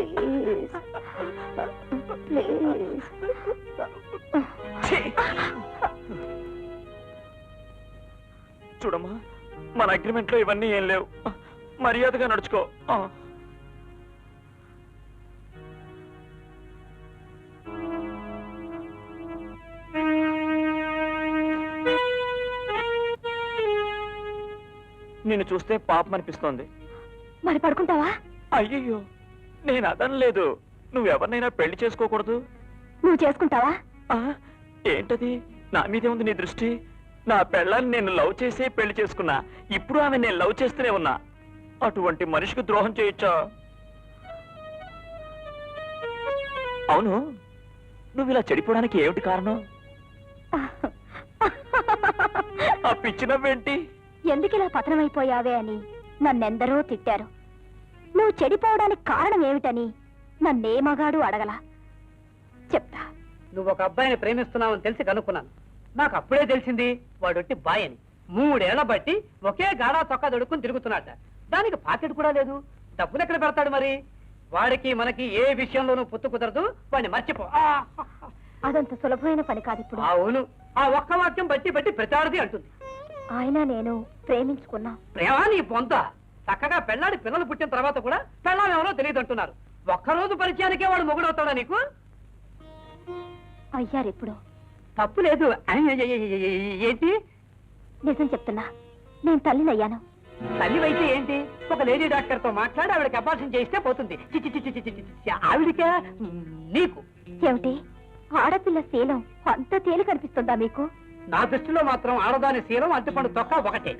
Please. Please ఛీ! చూడమ్మా మన అగ్రిమెంట్లో ఇవన్నీ ఏం లేవు. మర్యాదగా నడుచుకో. నిన్ను చూస్తే పాపం అనిపిస్తోంది మరి పడుకుంటావా? అయ్యయ్యో. నేను అదనలేదు. నువ్వెవరినైనా పెళ్ళి చేసుకోకూడదు. నువ్వు చేసుకుంటావా? ఆ ఏంటది? నా మీదే ఉంది నీ దృష్టి. నా పెళ్ళాన్ని నేను లవ్ చేసి పెళ్ళి చేసుకున్నా. ఇప్పుడు ఆమె నేను లవ్ చేస్తూనే ఉన్నా. అటువంటి మనిషికి ద్రోహం చేయొచ్చా? అవును. నువ్వు ఇలా చెడిపోవడానికి ఏమిటి కారణం? ఆ పిచ్చి నవ్వేంటి? ఎందుకు ఇలా పతనమైపోయావే అని నన్నెందరో తిట్టారు. నువ్వు చెడిపోవడానికి కారణం ఏమిటని నన్నే మగాడు అడగల. చెప్తా. నువ్వు ఒక అబ్బాయిని ప్రేమిస్తున్నావని తెలిసి కనుక్కున్నాను. నాకు అప్పుడే తెలిసింది వాడొట్టి బాయ్ అని మూడేళ్ళ బట్టి ఒకే గాడా చొక్కా దొడుక్కుని తిరుగుతున్నట్ట దానికి పాకెట్ కూడా లేదు. డబ్బులు ఎక్కడ పెడతాడు మరి? వాడికి మనకి ఏ విషయంలోనూ పొత్తు కుదరదు. వాడిని మర్చిపో! అదంత సులభమైన పని కాదు ఇప్పుడు. అవును. ఆ ఒక్క వాక్యం బట్టి బట్టి ప్రచారది అంటుంది. ఆయన నేను ప్రేమించుకున్నా. ప్రేమ నీ పొంత చక్కగా పెళ్ళాడి పిల్లలు పుట్టిన తర్వాత కూడా పెళ్ళామెవరో తెలియదు అంటున్నారు ఒక్కరోజు పరిచయానికే వాడు మొగుడవుతాడా నీకు? అయ్యారు ఇప్పుడు తప్పు లేదు. ఏంటి నిజం చెప్తున్నా నేను తల్లినయ్యాను తల్లివైతే ఏంటి ఒక లేడీ డాక్టర్తో మాట్లాడి ఆవిడకి అబార్షన్ చేస్తే పోతుంది చి, చి, చి, చి, చి, చి, చి, చి. ఆవిడకే నీకు ఏమిటి ఆడపిల్ల శీలం అంత తేలి కనిపిస్తుందా మీకు నా దృష్టిలో మాత్రం ఆడదాని శీలం అంటుపండు తొక్క ఒకటే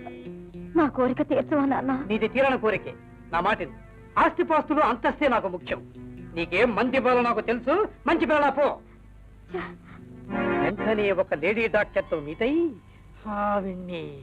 నా కోరిక తీర్చవా నాన్న? నీది తీరని కోరికే. నా మాటిని ఆస్తిపాస్తులు అంతస్తే నాకు ముఖ్యం. నీకేం మంది ఇవ్వాలో నాకు తెలుసు? మంచి పిల్లలా పో. వెంటనే ఒక లేడీ డాక్టర్తో మీట్ ఆవిడ్ని